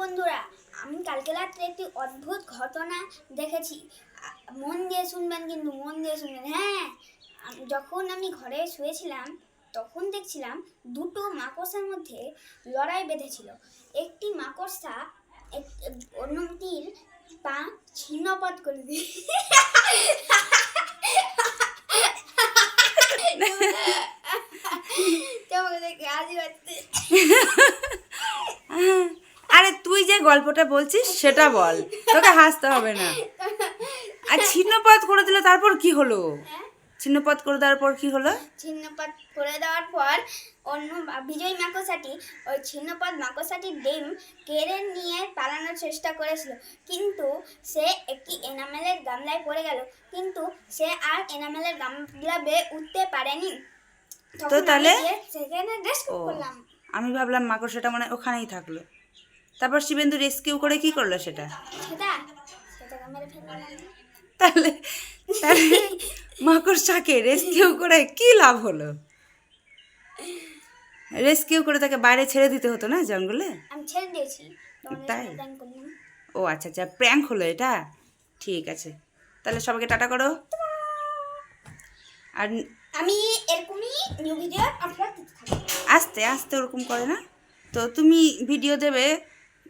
বন্ধুরা আমি কালকে রাত্রে একটি অদ্ভুত ঘটনা দেখেছি। মন দিয়ে শুনবেন কিন্তু মন দিয়ে শুনবেন। হ্যাঁ যখন আমি ঘরে শুয়েছিলাম তখন দেখছিলাম দুটো মাকড়সার মধ্যে লড়াই বেঁধেছিল। একটি মাকড়সা অন্যটির পা ছিন্নপদ করে দিয়ে তোমাকে দেখে যে গল্পটা বলছিস সেটা বল। তোকে হাসতে হবে না। আর ছিন্নপাত করে দিলে তারপর কি হলো? ছিন্নপাত করে দেওয়ার পর কি হলো? ছিন্নপাত করে দেওয়ার পর অন্য বিজয় মাকড়সাটি ওই ছিন্নপাত মাকড়সাটির ডিম কেড়ে নিয়ে পালানোর চেষ্টা করেছিল। কিন্তু সে একটি এনামেলের গামলায় পড়ে গেল। কিন্তু সে আর এনামেলের গামলা বেয়ে উঠতে পারেনি। আমি তাহলে? সেখানে ও করলাম। আমি ভাবলাম মাকড়সাটা মানে ওখানেই থাকল। তারপর শিবেন্দু রেস্কিউ করে কি করল সেটা? তাহলে তাহলে মাকড়সাকে রেস্কিউ করে কি লাভ হলো? রেস্কিউ করে তাকে বাইরে ছেড়ে দিতে হতো না জঙ্গলে? তাই? ও আচ্ছা আচ্ছা প্র্যাঙ্ক হলো এটা? ঠিক আছে। তাহলে সবাইকে টাটা করো। আর আমি এরকমই নিউ ভিডিও আপলোড দিতে থাকব আস্তে আস্তে ওরকম করে না? তো তুমি ভিডিও দেবে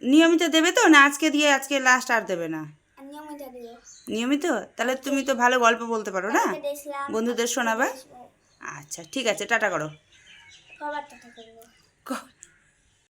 নিয়মিত দেবে তো? না আজকে দিয়ে আজকে লাস্ট আর দেবে না? নিয়মিত তাহলে তুমি তো ভালো গল্প বলতে পারো না? বন্ধুদের শোনাবা আচ্ছা ঠিক আছে টাটা করো।